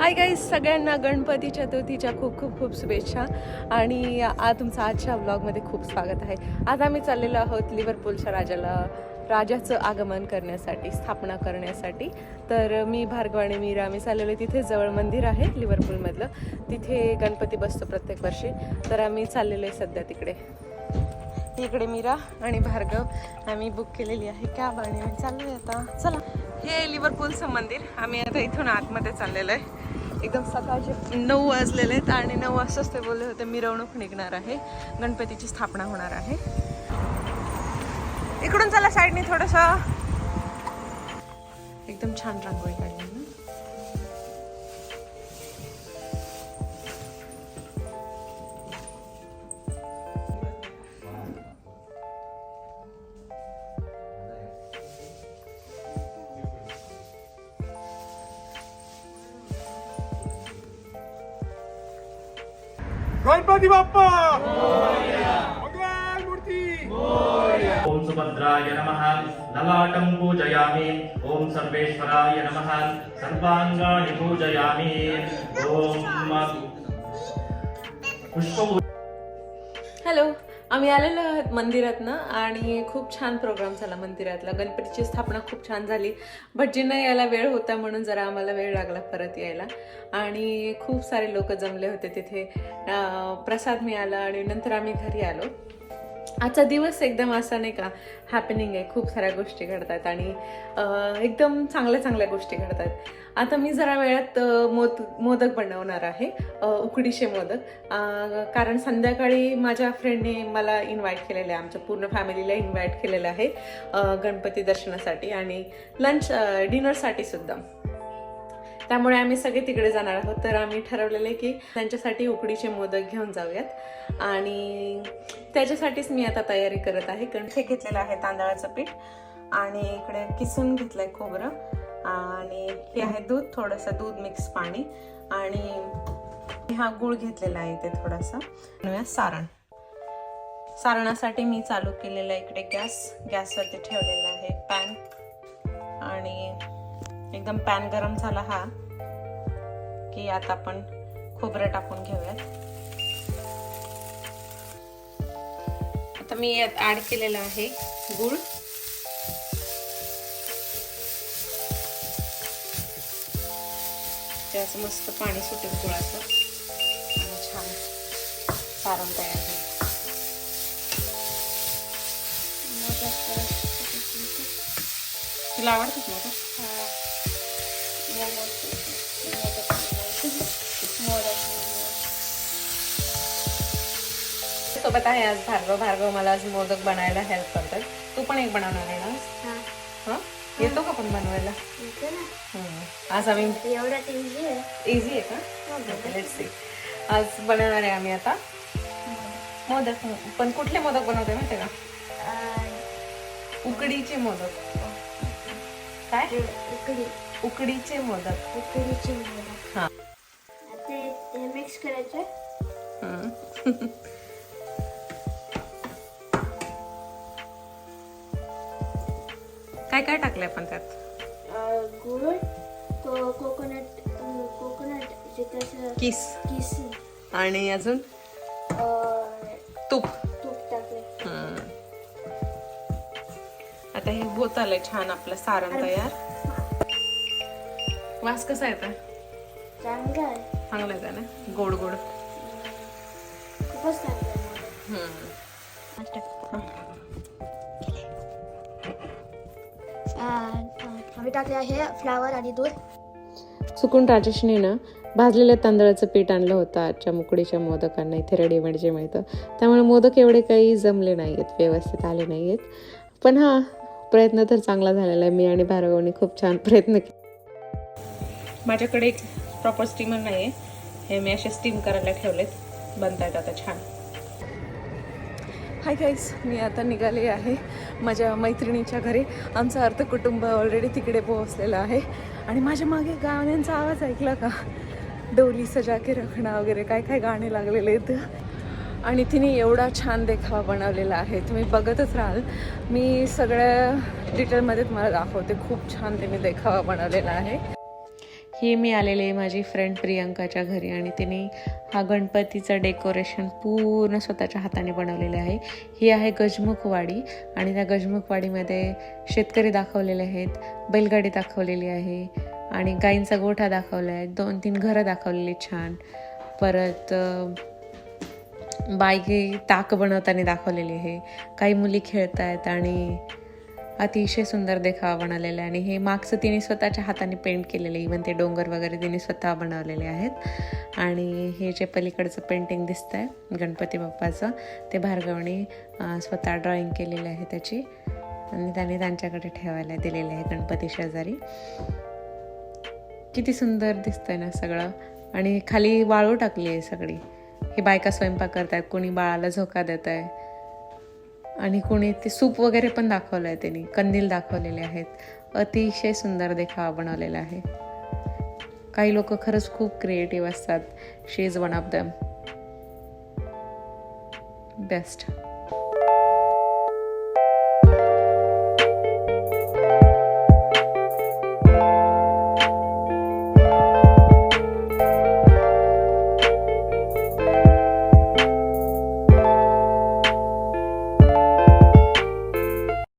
Hi guys सगळ्यांना गणपती चतुर्थीच्या खूप खूप खूप शुभेच्छा. आणि आ तुमचं आजच्या ब्लॉगमध्ये खूप स्वागत आहे. आज आम्ही चाललेलो आहोत लिव्हरपूलच्या राजाला राजाचं आगमन करण्यासाठी स्थापना करण्यासाठी. तर मी भार्गव आणि मीरा आम्ही चाललेलो आहे. तिथे जवळ मंदिर आहे लिव्हरपूलमधलं तिथे गणपती बसतो प्रत्येक वर्षी. तर आम्ही चाललेलो आहे सध्या तिकडे. इकडे मीरा आणि भार्गव आम्ही बुक केलेली आहे कॅब आणि आम्ही चाललोय आता. चला. हे लिव्हरपूलचं मंदिर. आम्ही आता इथून आतमध्ये चाललेलो आहे. एकदम सकाळचे नऊ वाजलेले आहेत आणि नऊ वाजताच ते बोलले होते मिरवणूक निघणार आहे. गणपतीची स्थापना होणार आहे. इकडून चला साईडने थोडस. एकदम छान रांगोळी काढली गणपती बाप्पा! मंगल मूर्ती! ॐ सुभद्राय नमः। ललाटं पूजयामि। ओम सर्वेश्वराय नमः। सर्वाङ्गानि पूजयामि। ओम पुष्प आम्ही आलेलो आहोत मंदिरातनं आणि खूप छान प्रोग्राम झाला मंदिरातला. गणपतीची स्थापना खूप छान झाली. भटजींना यायला वेळ होता म्हणून जरा आम्हाला वेळ लागला परत यायला. आणि खूप सारे लोक जमले होते तिथे. प्रसाद मिळाला आणि नंतर आम्ही घरी आलो. आजचा दिवस एकदम असा नाही का हॅपनिंग आहे. खूप साऱ्या गोष्टी घडतात आणि एकदम चांगल्या चांगल्या गोष्टी घडतात. आता मी जरा वेळात मोद मोदक बनवणार आहे. उकडीचे मोदक. कारण संध्याकाळी माझ्या फ्रेंडने मला इन्व्हाइट केलेलं आहे. आमच्या पूर्ण फॅमिलीला इन्व्हाइट केलेलं आहे गणपती दर्शनासाठी आणि लंच डिनरसाठी सुद्धा. त्यामुळे आम्ही सगळे तिकडे जाणार आहोत. तर आम्ही ठरवलेले की त्यांच्यासाठी उकडीचे मोदक घेऊन जाऊयात. आणि त्याच्यासाठीच मी आता तयारी करत आहे. कारण हे घेतलेलं आहे तांदळाचं पीठ आणि इकडे किसून घेतलंय खोबरं. आणि हे आहे दूध थोडंसं दूध मिक्स पाणी. आणि हा गुळ घेतलेला आहे इथे थोडासा. बनवूया सारण. सारणासाठी मी चालू केलेला आहे इकडे गॅस. गॅसवरती ठेवलेला आहे पॅन. आणि एकदम पॅन गरम झाला हा. की आता आपण खोबरं टाकून घेऊयात. आता मी यात ऍड केलेलं आहे गुळ. त्याचं मस्त पाणी सुटेल गुळाचं. आणि छान सारण तयार होईल. तुला आवडतात ना सोबत आहे आज भार्गव. भार्गव मला आज मोदक बनायला हेल्प करतात. तू पण एक बनवणार आहे ना? हा. येतो का पण बनवायला? हम्म. आज आम्ही एवढा इझी आहे. का? लेट्स सी आज बनवणार आहे आम्ही आता मोदक. पण कुठले मोदक बनवते माहिती का? उकडीचे मोदक. काय? उकडी. उकडीचे मोदक. उकडीची हा. हे मिक्स करायचे. हम्म. काय काय टाकलंय आपण त्यात? गुळ तो कोकोनट कोकोनट किस. किस. आणि अजून? तूप. तूप टाकले. आता हे होत आलंय छान आपलं सारण तयार. वास कसा येतोय चांगलं आहे. ना गोड गोड. खूपच चांगलं आम्ही टाकले आहे फ्लावर आणि दूध. चुकून राजेशने ना भाजलेल्या तांदळाचं पीठ आणलं होतं. आजच्या मुकडीच्या मोदकांना इथे रेडीमेड जे मिळतं. त्यामुळे मोदक एवढे काही जमले नाही आहेत व्यवस्थित आले नाही आहेत पण हा प्रयत्न तर चांगला झालेला आहे. मी आणि भार्गवने खूप छान प्रयत्न केले. माझ्याकडे एक प्रॉपर स्टीमर नाही आहे हे मी असे स्टीम करायला ठेवलेत. बनतायत आता छान. हाय गाईज मी आता निघाले आहे माझ्या मैत्रिणीच्या घरी. आमचं अर्थ कुटुंब ऑलरेडी तिकडे पोहोचलेलं आहे. आणि माझ्या मागे गाण्यांचा आवाज ऐकला का? डोली सजा के रखणा वगैरे काय काय गाणे लागलेले आहेत. आणि तिने एवढा छान देखावा बनवलेला आहे. तुम्ही बघतच राहाल. मी सगळ्या डिटेलमध्ये तुम्हाला दाखवते. खूप छान तिने देखावा बनवलेला आहे. ही मी आलेले आहे माझी फ्रेंड प्रियंकाच्या घरी आणि तिने हा गणपतीचं डेकोरेशन पूर्ण स्वतःच्या हाताने बनवलेलं आहे. ही आहे गजमुखवाडी आणि त्या गजमुखवाडीमध्ये शेतकरी दाखवलेले आहेत बैलगाडी दाखवलेली आहे आणि गाईंचा गोठा दाखवला आहे दोन तीन घरं दाखवलेली छान. परत अ, ताक बनवताना दाखवलेली आहे. काही मुली खेळत आहेत आणि अतिशय सुंदर देखावा बनवलेला आहे. आणि हे मागचं तिने स्वतःच्या हाताने पेंट केलेलं इवन ते डोंगर वगैरे तिने स्वतः बनवलेले आहेत. आणि हे जे पलीकडचं पेंटिंग दिसतं आहे गणपती बाप्पाचं ते भार्गवणी स्वतः ड्रॉइंग केलेलं आहे त्याची. आणि त्याने त्यांच्याकडे ठेवायला दिलेलं आहे गणपती शेजारी. किती सुंदर दिसतंय ना सगळं. आणि खाली वाळू टाकली आहे सगळी. ही बायका स्वयंपाक करतायत कोणी बाळाला झोका देत आहे आणि कोणी ते सूप वगैरे पण दाखवलं आहे त्यांनी कंदील दाखवलेले आहेत. अतिशय सुंदर देखावा बनवलेला आहे. काही लोक खरंच खूप क्रिएटिव्ह असतात. She is one of the best